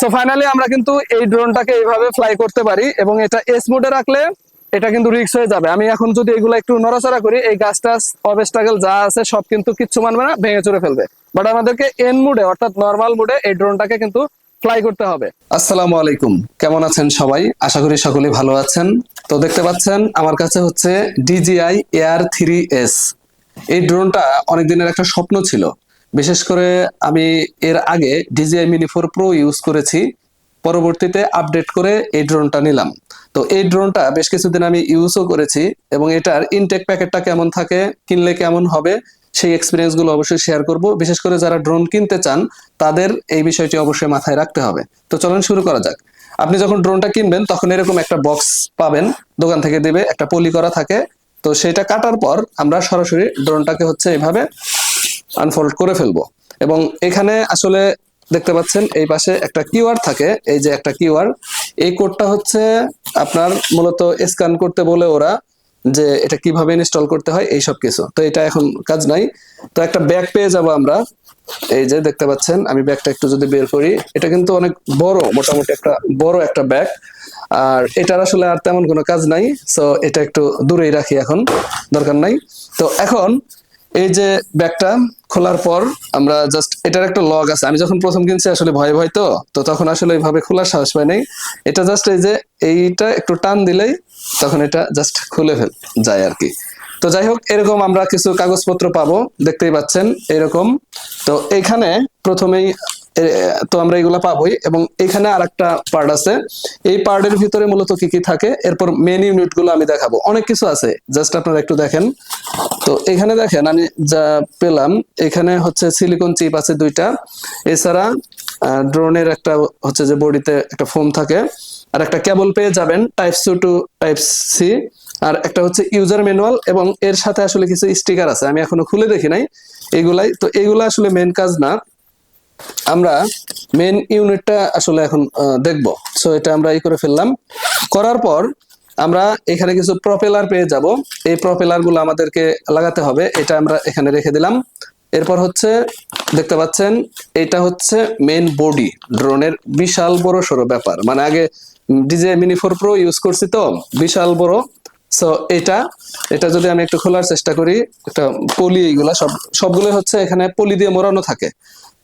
So finally আমরা কিন্তু এই ড্রোনটাকে এইভাবে ফ্লাই করতে পারি এবং এটা এস মোডে রাখলে এটা কিন্তু রিক্স হয়ে যাবে। আমি এখন যদি এগুলো একটু নড়াচড়া করি, এই গাছটা অবস্টাগল যা আছে সব কিন্তু কিচ্ছু মানবে না, ভেঙে চুরে ফেলবে। বাট আমাদেরকে এন মুডে অর্থাৎ নর্মাল মুডে এই ড্রোনটাকে কিন্তু ফ্লাই করতে হবে। আসসালামু আলাইকুম। কেমন আছেন সবাই? আশা করি সকলেই ভালো আছেন। তো দেখতে পাচ্ছেন, আমার কাছে হচ্ছে ডিজিআই এয়ার থ্রি এস এই ড্রোনটা অনেক দিনের একটা স্বপ্ন ছিল। বিশেষ করে আমি এর আগে DJI mini four pro use করেছি, পরবর্তীতে আপডেট করে এই ড্রোনটা নিলাম। তো এই ড্রোনটা বেশ কিছুদিন আমি ইউজও করেছি এবং এটার ইনটেক প্যাকেটটা কেমন থাকে, কিনলে কেমন হবে, সেই এক্সপিরিয়েন্সগুলো অবশ্যই শেয়ার করব। বিশেষ করে যারা ড্রোন কিনতে চান, তাদের এই বিষয়টি অবশ্যই মাথায় রাখতে হবে। তো চলুন শুরু করা যাক। আপনি যখন ড্রোনটা কিনবেন, তখন এরকম একটা বক্স পাবেন, দোকান থেকে দেবে, একটা পলি করা থাকে। তো সেটা কাটার পর আমরা সরাসরি ড্রোনটাকে হচ্ছে এইভাবে আনফোল্ড করে ফেলব। এবং এখানে আসলে দেখতে পাচ্ছেন, এই পাশে একটা কিউআর থাকে, এই যে একটা কিউআর এই কোডটা হচ্ছে আপনার মূলত স্ক্যান করতে বলে ওরা যে এটা কীভাবে ইনস্টল করতে হয়, এই সব কিছু। তো এটা এখন কাজ নাই। তো একটা ব্যাগ পেয়ে যাব আমরা। এই যে দেখতে পাচ্ছেন, আমি ব্যাগটা একটু যদি বের করি, এটা কিন্তু অনেক বড়, মোটামুটি একটা বড় একটা ব্যাগ। আর এটার আসলে আর তেমন কোনো কাজ নাই। সো এটা একটু দূরেই রাখি এখন, দরকার নাই। তো এখন এই যে ব্যাগটা খোলার পর আমরা জাস্ট এটার একটা লগ আছে। আমি যখন প্রথম কিনছি আসলে ভয় ভয় তো তো তখন আসলে এইভাবে খোলার সাহস পাই নাই। এটা জাস্ট এই যে এইটা একটু টান দিলেই তখন এটা জাস্ট খুলে ফেল, যায় আর কি। তো যাই হোক, এরকম আমরা কিছু কাগজপত্র পাবো, দেখতেই পাচ্ছেন, এরকম। তো এখানে প্রথমেই তো আমরা এগুলা পাবোই। এবং এখানে আর একটা পার্ট আছে। এই পার্টের ভিতরে মূলত কি কি থাকে, এরপর মেন ইউনিটগুলো আমি দেখাবো। অনেক কিছু আছে জাস্ট আপনারা একটু দেখেন। তো এখানে দেখেন, আমি যা পেলাম, এখানে হচ্ছে সিলিকন চিপ আছে দুইটা। এছাড়া ড্রোনের একটা হচ্ছে যে বডিতে একটা ফোম থাকে। আর একটা কেবল পেয়ে যাবেন type C to type C আর একটা হচ্ছে ইউজার ম্যানুয়াল এবং এর সাথে আসলে কিছু স্টিকার আছে। আমি এখনও খুলে দেখি নাই এগুলাই। তো এগুলা আসলে মেন কাজ না। আমরা মেন ইউনিটটা আসলে এখন দেখব। সো এটা আমরা এই করে ফেললাম। করার পর আমরা এখানে কিছু প্রপেলার পেয়ে যাব। এই প্রপেলারগুলো আমাদেরকে লাগাতে হবে। এটা আমরা এখানে রেখে দিলাম। এরপর হচ্ছে, দেখতে পাচ্ছেন, এটা হচ্ছে মেন বডি ড্রোনের বিশাল বড় সড়ো ব্যাপার। মানে আগে DJI mini four pro use করছি তো। বিশাল বড়। সো এটা এটা যদি আমি একটু খোলার চেষ্টা করি, একটা পলি এইগুলা, সব সবগুলো হচ্ছে এখানে পলি দিয়ে মোড়ানো থাকে।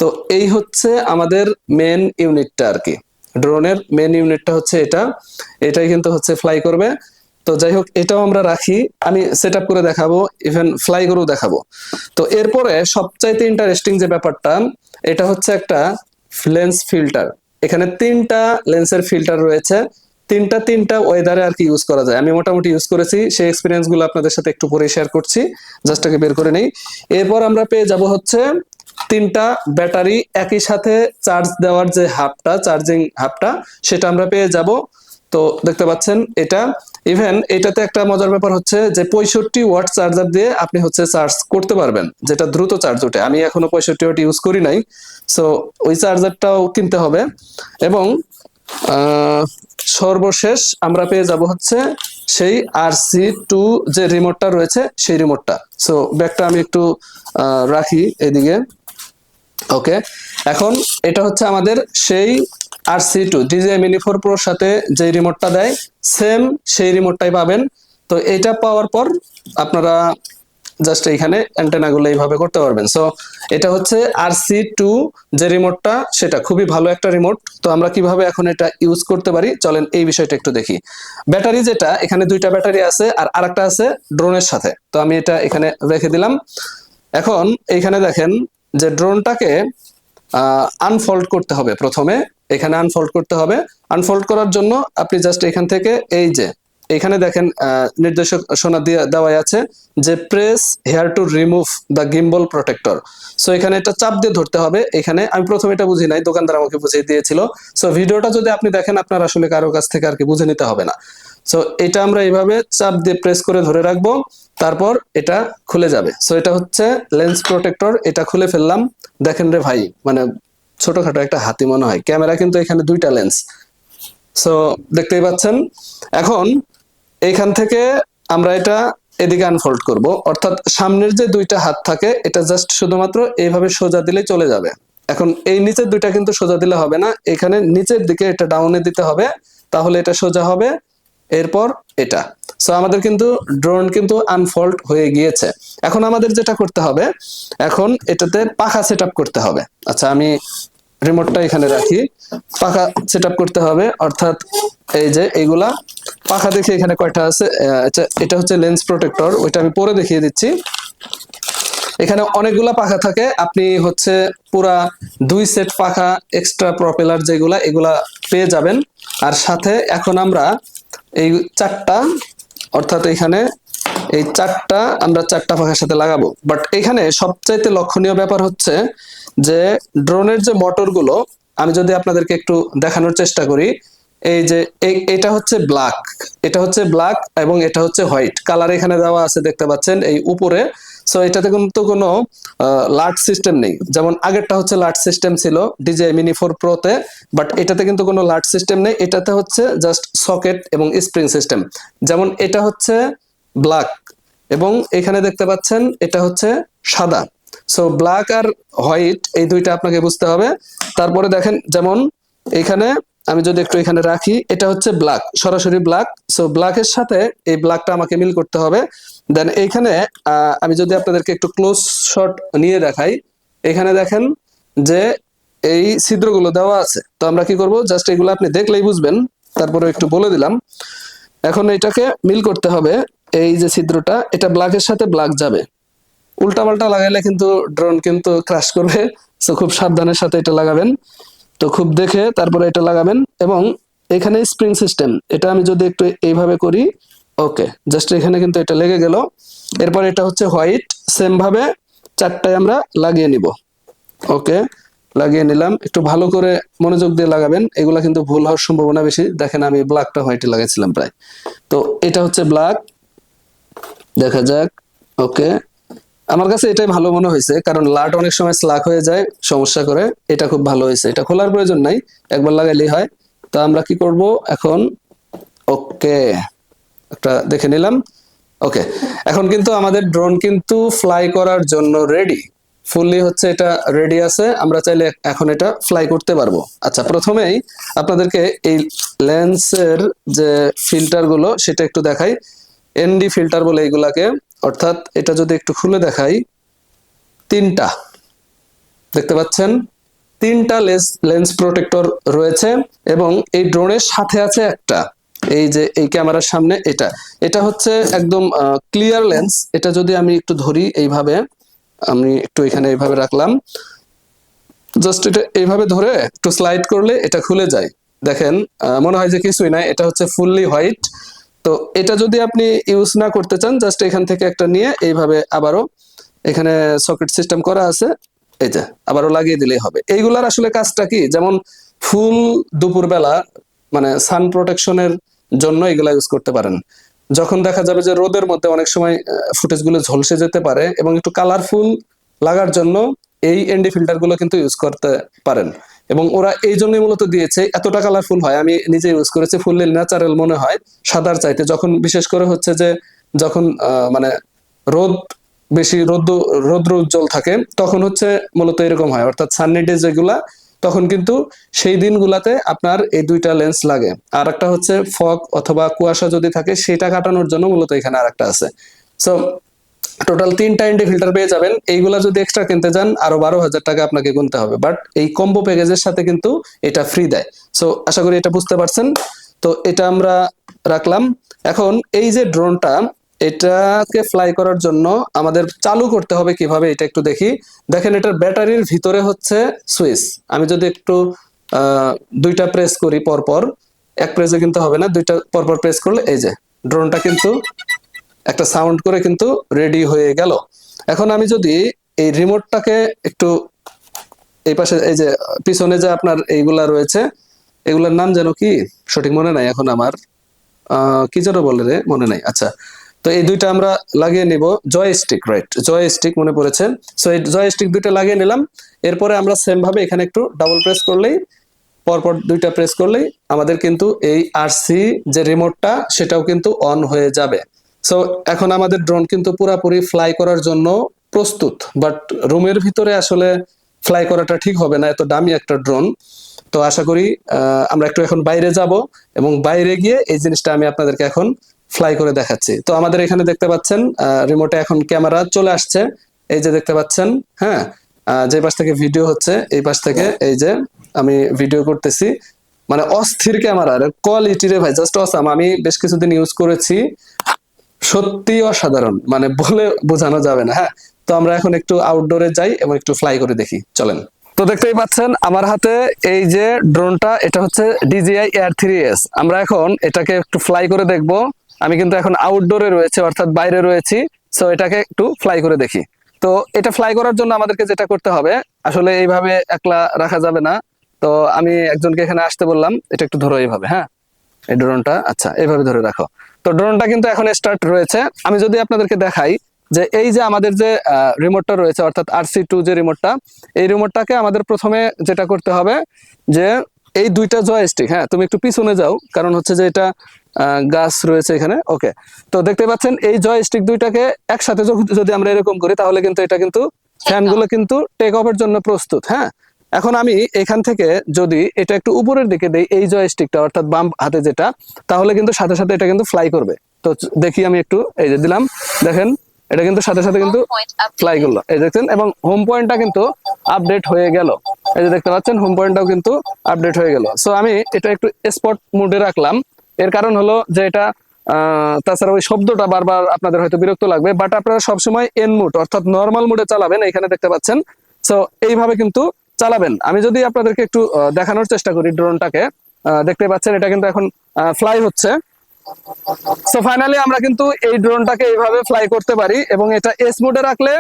তো এই হচ্ছে আমাদের মেন ইউনিটটা আর কি। ড্রোনের মেন ইউনিটটা হচ্ছে এটা। এটাই কিন্তু হচ্ছে ফ্লাই করবে। তো যাই হোক, এটাও আমরা রাখি। আমি সেট করে দেখাবো ইভেন ফ্লাই করেও দেখাবো। তো এরপরে সবচাইতে ইন্টারেস্টিং যে ব্যাপারটা, এটা হচ্ছে একটা লেন্স ফিল্টার এখানে তিনটা লেন্সের ফিল্টার রয়েছে। তিনটা তিনটা ওয়েদারে আর কি ইউজ করা যায়। আমি মোটামুটি ইউজ করেছি, সেই এক্সপিরিয়েন্সগুলো আপনাদের সাথে একটু পরে শেয়ার করছি জাস্ট আগে বের করে নেই। এরপর আমরা পেয়ে যাব হচ্ছে তিনটা ব্যাটারি একই সাথে চার্জ দেওয়ার যে হাবটা চার্জিং হাবটা সেটা আমরা পেয়ে যাব। তো দেখতে পাচ্ছেন এটা। ইভেন এটাতে একটা মজার ব্যাপার হচ্ছে যে পঁয়ষট্টি ওয়াট চার্জার দিয়ে আপনি হচ্ছে চার্জ করতে পারবেন, যেটা দ্রুত চার্জ ওঠে। আমি এখনও পঁয়ষট্টি ওয়াট ইউজ করি নাই সো ওই চার্জারটাও কিনতে হবে। এবং সর্বশেষ আমরা পেয়ে যাব হচ্ছে সেই আর সি টু যে রিমোটটা রয়েছে, সেই রিমোটটা সো ব্যাগটা আমি একটু রাখি এদিকে। ওকে এখন এটা হচ্ছে আমাদের সেই R C two DJI mini four প্রোর সাথে যে রিমোটটা দেয় সেম সেই রিমোটটাই পাবেন। তো এটা পাওয়ার পর আপনারা জাস্ট এইখানে অ্যান্টেনাগুলো এইভাবে করতে পারবেন। সো এটা হচ্ছে আর সি টু যে রিমোটটা সেটা খুবই ভালো একটা রিমোট তো আমরা কীভাবে এখন এটা ইউজ করতে পারি? চলেন এই বিষয়টা একটু দেখি। ব্যাটারি যেটা, এখানে দুইটা ব্যাটারি আছে আর আরেকটা আছে ড্রোনের সাথে। তো আমি এটা এখানে রেখে দিলাম। এখন এইখানে দেখেন যে ড্রোনটাকে আনফোল্ড করতে হবে প্রথমে। এখানে আনফোল্ড করতে হবে। আনফোল্ড করার জন্য আপনি জাস্ট এখান থেকে এই যে এখানে দেখেন আহ, নির্দেশনা দিয়ে দেওয়াই আছে যে press here to remove the gimbal protector so এখানে এটা চাপ দিয়ে ধরতে হবে। এখানে আমি প্রথমে এটা বুঝি নাই দোকানদার আমাকে বুঝিয়ে দিয়েছিল। সো ভিডিওটা যদি আপনি দেখেন আপনার আসলে কারও কাছ থেকে আর কি বুঝে নিতে হবে না। সো এটা আমরা এইভাবে চাপ দিয়ে প্রেস করে ধরে রাখব। তারপর এটা খুলে যাবে। সো এটা হচ্ছে লেন্স প্রোটেক্টর এটা খুলে ফেললাম। দেখেন রে ভাই মানে ছোটখাটো একটা হাতি মনে হয়। ক্যামেরা কিন্তু এখানে দুইটা লেন্স সো দেখতেই পাচ্ছেন? এখন এইখান থেকে আমরা এটা এদিকে আনফোল্ড করব। অর্থাৎ সামনের যে দুইটা হাত থাকে, এটা জাস্ট শুধুমাত্র এইভাবে সোজা দিলেই চলে যাবে। এখন এই নিচের দুইটা কিন্তু সোজা দিলে হবে না। এখানে নিচের দিকে এটা ডাউনে দিতে হবে, তাহলে এটা সোজা হবে। এরপর এটা। সো আমাদের কিন্তু ড্রোন কিন্তু আনফোল্ড হয়ে গিয়েছে। এখন আমাদের যেটা করতে হবে, এখন এটাতে পাখা সেট করতে হবে। আচ্ছা আমি রিমোটটা এখানে রাখি। পাখা সেট করতে হবে অর্থাৎ এই যে এইগুলা পাখা দেখে এখানে কয়টা আছে আচ্ছা, এটা হচ্ছে লেন্স প্রোটেক্টর ওইটা আমি পরে দেখিয়ে দিচ্ছি। এখানে অনেকগুলা পাখা থাকে আপনি হচ্ছে পুরা দুই সেট পাখা এক্সট্রা প্রপেলার যেগুলা এগুলা পেয়ে যাবেন। আর সাথে এখন আমরা এই চারটা অর্থাৎ এখানে এই চারটা আমরা চারটা পাখার সাথে লাগাবো। বাট এখানে সবচাইতে লক্ষণীয় ব্যাপার হচ্ছে যে ড্রোনের যে মোটরগুলো, আমি যদি আপনাদেরকে একটু দেখানোর চেষ্টা করি, এই যে এটা হচ্ছে ব্ল্যাক। এটা হচ্ছে ব্ল্যাক এবং এটা হচ্ছে হোয়াইট। কালার এখানে দেওয়া আছে, দেখতে পাচ্ছেন, এই উপরে। সো এটাতে কিন্তু কোনো লাট সিস্টেম নেই। যেমন আগেরটা হচ্ছে লাট সিস্টেম ছিল ডিজে মিনি ফোর প্রোতে বাট এটাতে কিন্তু কোনো লাট সিস্টেম নেই। এটাতে হচ্ছে জাস্ট সকেট এবং স্প্রিং সিস্টেম যেমন এটা হচ্ছে ব্ল্যাক এবং এখানে দেখতে পাচ্ছেন, এটা হচ্ছে সাদা। সো ব্ল্যাক আর হোয়াইট এই দুইটা আপনাকে বুঝতে হবে। তারপরে দেখেন, যেমন এখানে আমি যদি একটু এখানে রাখি, এটা হচ্ছে ব্ল্যাক সরাসরি ব্ল্যাক সো ব্ল্যাকের সাথে এই ব্ল্যাকটা আমাকে মিল করতে হবে। দেন এইখানে আমি যদি আপনাদেরকে একটু ক্লোজ শট নিয়ে দেখাই, এখানে দেখেন যে এই ছিদ্রগুলো দেওয়া আছে। তো আমরা কি করব? জাস্ট এগুলো আপনি দেখলেই বুঝবেন। তারপরে একটু বলে দিলাম। এখন এটাকে মিল করতে হবে, এই যে ছিদ্রটা, এটা ব্ল্যাকের সাথে ব্ল্যাক যাবে। উল্টাপাল্টা লাগাইলে কিন্তু ড্রোন কিন্তু ক্রাশ করবে। তো খুব সাবধানের সাথে এটা লাগাবেন। তো খুব দেখে তারপরে এটা লাগাবেন এবং এখানে স্প্রিং সিস্টেম এটা আমি যদি একটু এইভাবে করি ওকে জাস্ট এখানে কিন্তু এটা লেগে গেল। এরপর এটা হচ্ছে হোয়াইট সেম ভাবে চারটায় আমরা লাগিয়ে নিব। ওকে লাগিয়ে নিলাম। একটু ভালো করে মনোযোগ দিয়ে লাগাবেন। এগুলা কিন্তু ভুল হওয়ার সম্ভাবনা বেশি। দেখেন আমি ব্ল্যাকটা হোয়াইটে লাগাইছিলাম প্রায়। তো এটা হচ্ছে ব্ল্যাক দেখা যাক। ওকে আমার কাছে এটাই ভালো মনে হয়েছে, কারণ লাট অনেক সময় স্লাক হয়ে যায়, সমস্যা করে, এটা খুব ভালো হয়েছে। এটা খোলার প্রয়োজন নাই, একবার লাগাইলেই হয়। তো আমরা কি করব এখন? ওকে, একটা দেখে নিলাম। ওকে, এখন কিন্তু আমাদের ড্রোন কিন্তু ফ্লাই করার জন্য রেডি ফুললি হচ্ছে এটা রেডি আছে, আমরা চাইলে এখন এটা ফ্লাই করতে পারব। আচ্ছা প্রথমেই আপনাদেরকে এই লেন্সের যে ফিল্টারগুলো, সেটা একটু দেখাই। এনডি ফিল্টার বলে এইগুলাকে। অর্থাৎ এটা যদি একটু খুলে দেখাই, তিনটা। দেখতে পাচ্ছেন? তিনটা লেন্স লেন্স প্রোটেক্টর রয়েছে এবং এই ড্রোনের সাথে আছে একটা। এই যে, এই ক্যামেরার সামনে এটা। এটা হচ্ছে একদম ক্লিয়ার লেন্স এটা যদি আমি একটু ধরি এইভাবে, আমি একটু এখানে এইভাবে রাখলাম। জাস্ট এটা এইভাবে ধরে একটু স্লাইড করলে এটা খুলে যায়। দেখেন মনে হয় যে কিছুই নাই। এটা হচ্ছে ফুললি হোয়াইট তো এটা যদি আপনি ইউজ না করতে চান জাস্ট এখান থেকে একটা নিয়ে এইভাবে আবারও এখানে সকেট সিস্টেম করা আছে। এই যে, আবারও লাগিয়ে দিলেই হবে। এইগুলার আসলে কাজটা কি? যেমন ফুল দুপুরবেলা মানে সান প্রোটেকশনের জন্য এগুলা ইউজ করতে পারেন। যখন দেখা যাবে যে রোদের মধ্যে অনেক সময় ফুটেজগুলো ঝলসে যেতে পারে এবং একটু কালারফুল লাগার জন্য এই এনডি ফিল্টারগুলো কিন্তু ইউজ করতে পারেন। এবং ওরা এই জন্যই মূলত দিয়েছে, এতটা কালারফুল হয়। আমি নিজে ইউজ করেছি ফুললি ন্যাচারাল মনে হয়, সাদার চাইতে। যখন বিশেষ করে হচ্ছে যে, যখন মানে রোদ বেশি রোদ রৌদ্র উজ্জ্বল থাকে, তখন হচ্ছে মূলত এরকম হয়। অর্থাৎ সাননি ডে যেগুলা, তখন কিন্তু সেই দিনগুলাতে আপনার এই দুইটা লেন্স লাগে। আর একটা হচ্ছে ফগ অথবা কুয়াশা যদি থাকে, সেটা কাটানোর জন্য মূলত এখানে আর একটা আছে। সো টোটাল তিনটা এনডি ফিল্টার পেয়ে যাবেন। এইগুলা যদি এক্সট্রা কিনতে যান, আরও বারো হাজার টাকা আপনাকে গুনতে হবে। বাট এই কম্বো প্যাকেজের সাথে কিন্তু এটা ফ্রি দেয়। সো আশা করি এটা বুঝতে পারছেন। তো এটা আমরা রাখলাম। এখন এই যে ড্রোনটা এটাকে ফ্লাই করার জন্য আমাদের চালু করতে হবে কীভাবে, এটা একটু দেখি। দেখেন, এটার ব্যাটারির ভিতরে হচ্ছে সুইচ আমি যদি একটু দুইটা প্রেস করি পরপর, এক প্রেসে কিন্তু হবে না, দুইটা পরপর প্রেস করলে এই যে ড্রোনটা কিন্তু একটা সাউন্ড করে কিন্তু রেডি হয়ে গেল। এখন আমি যদি এই রিমোটটাকে একটু এই পাশে, এই যে পিছনে যে আপনার এইগুলা রয়েছে, এগুলার নাম যেন কি? সঠিক মনে নাই এখন আমার। কি যেন বলে রে? মনে নাই। আচ্ছা। তো এই দুইটা আমরা লাগিয়ে নিব। Joystick right joystick মনে পড়েছে। সো এই জয় স্টিক দুইটা লাগিয়ে নিলাম। এরপরে আমরা সেম ভাবে এখানে একটু ডাবল প্রেস করলেই, পরপর দুইটা প্রেস করলেই আমাদের কিন্তু এই আরসি যে রিমোটটা সেটাও কিন্তু অন হয়ে যাবে। সো এখন আমাদের ড্রোন কিন্তু পুরাপুরি ফ্লাই করার জন্য প্রস্তুত বাট রুমের ভিতরে আসলে ফ্লাই করাটা ঠিক হবে না, এত দামি একটা ড্রোন তো আশা করি আমরা একটু এখন বাইরে যাব এবং বাইরে গিয়ে এই জিনিসটা আমি আপনাদেরকে এখন ফ্লাই করে দেখাচ্ছি। তো আমাদের এখানে দেখতে পাচ্ছেন রিমোটে এখন ক্যামেরা চলে আসছে। এই যে দেখতে পাচ্ছেন হ্যাঁ যে পাশ থেকে ভিডিও হচ্ছে, এই পাশ থেকে এই যে আমি ভিডিও করতেছি। মানে অস্থির ক্যামেরার কোয়ালিটি রে ভাই জাস্ট অসাম আমি বেশ কিছুদিন ইউজ করেছি সত্যি অসাধারণ। মানে বলে বোঝানো যাবে না হ্যাঁ? তো আমরা এখন একটু আউটডোরে যাই এবং একটু ফ্লাই করে দেখি। চলেন। তো দেখতেই পাচ্ছেন, আমার হাতে এই যে ড্রোনটা এটা হচ্ছে ডিজিআই এয়ার থ্রি এস আমরা এখন এটাকে একটু ফ্লাই করে দেখব। আমি কিন্তু এখন আউটডোরে রয়েছে, অর্থাৎ বাইরে রয়েছি সো এটাকে একটু ফ্লাই করে দেখি। তো এটা ফ্লাই করার জন্য আমাদেরকে যেটা করতে হবে, আসলে এইভাবে একলা রাখা যাবে না। তো আমি একজনকে এখানে আসতে বললাম, এটা একটু ধরো এইভাবে হ্যাঁ? এই ড্রোনটা আচ্ছা এইভাবে ধরে রাখো। তো ড্রোনটা কিন্তু এখন স্টার্ট রয়েছে। আমি যদি আপনাদেরকে দেখাই যে এই যে আমাদের যে রিমোটটা রয়েছে অর্থাৎ আরসি টু যে রিমোটটা এই রিমোটটাকে আমাদের প্রথমে যেটা করতে হবে যে এই দুইটা জয়স্টিক হ্যাঁ তুমি একটু পিছনে যাও কারণ হচ্ছে যে এটা আহ, গাছ রয়েছে এখানে ওকে তো দেখতে পাচ্ছেন এই জয়স্টিক দুইটাকে একসাথে যদি আমরা এরকম করি তাহলে কিন্তু এটা কিন্তু ফ্যানগুলো কিন্তু টেক অফের জন্য প্রস্তুত হ্যাঁ। এখন আমি এখান থেকে যদি এটা একটু উপরের দিকে দেই, এই জয়স্টিকটা অর্থাৎ বাম হাতে যেটা, তাহলে কিন্তু সাথে সাথে এটা কিন্তু ফ্লাই করবে। তো দেখি আমি একটু, এই যে দিলাম, দেখেন, এটা কিন্তু সাথে সাথে কিন্তু ফ্লাই করল। এই দেখছেন, এবং হোম পয়েন্টটা কিন্তু আপডেট হয়ে গেল। এই যে দেখতে পাচ্ছেন হোম পয়েন্টটাও কিন্তু আপডেট হয়ে গেল। সো আমি এটা একটু স্পট মোডে রাখলাম। এর কারণ হলো যে এটা তাছাড়া ওই শব্দটা বারবার আপনাদের হয়তো বিরক্ত লাগবে বাট আপনারা সবসময় এন মোড অর্থাৎ নর্মাল মোডে চালাবেন, এখানে দেখতে পাচ্ছেন। সো এইভাবে কিন্তু চালাবেন। আমি যদি আপনাদেরকে একটু দেখানোর চেষ্টা করি ড্রোনটাকে। দেখতে পাচ্ছেন, এটা কিন্তু এখন ফ্লাই হচ্ছে। সো ফাইনালি আমরা কিন্তু এই ড্রোনটাকে এইভাবে ফ্লাই করতে পারি এবং এটা এস মোডে রাখলে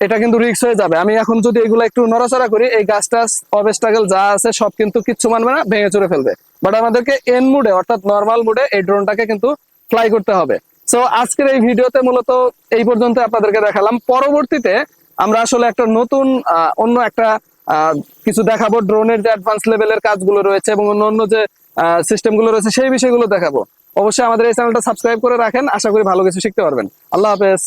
এটা কিন্তু রিক্স হয়ে যাবে। আমি এখন যদি এগুলো একটু নড়াচড়া করি, এই গাছটা অবস্টাকেল যা আছে সব কিন্তু কিচ্ছু মানবে না, ভেঙে চুরে ফেলবে। বাট আমাদেরকে এন মুডে অর্থাৎ নর্মাল মুডে এই ড্রোনটাকে কিন্তু ফ্লাই করতে হবে। সো আজকের এই ভিডিওতে মূলত এই পর্যন্ত আপনাদেরকে দেখালাম। পরবর্তীতে আমরা আসলে একটা নতুন অন্য একটা কিছু দেখাবো ড্রোনের যে অ্যাডভান্স লেভেলের কাজগুলো রয়েছে এবং অন্য অন্য যে সিস্টেমগুলো রয়েছে সেই বিষয়গুলো দেখাবো। অবশ্যই আমাদের এই চ্যানেলটা সাবস্ক্রাইব করে রাখেন, আশা করি ভালো কিছু শিখতে পারবেন। আল্লাহ হাফেজ।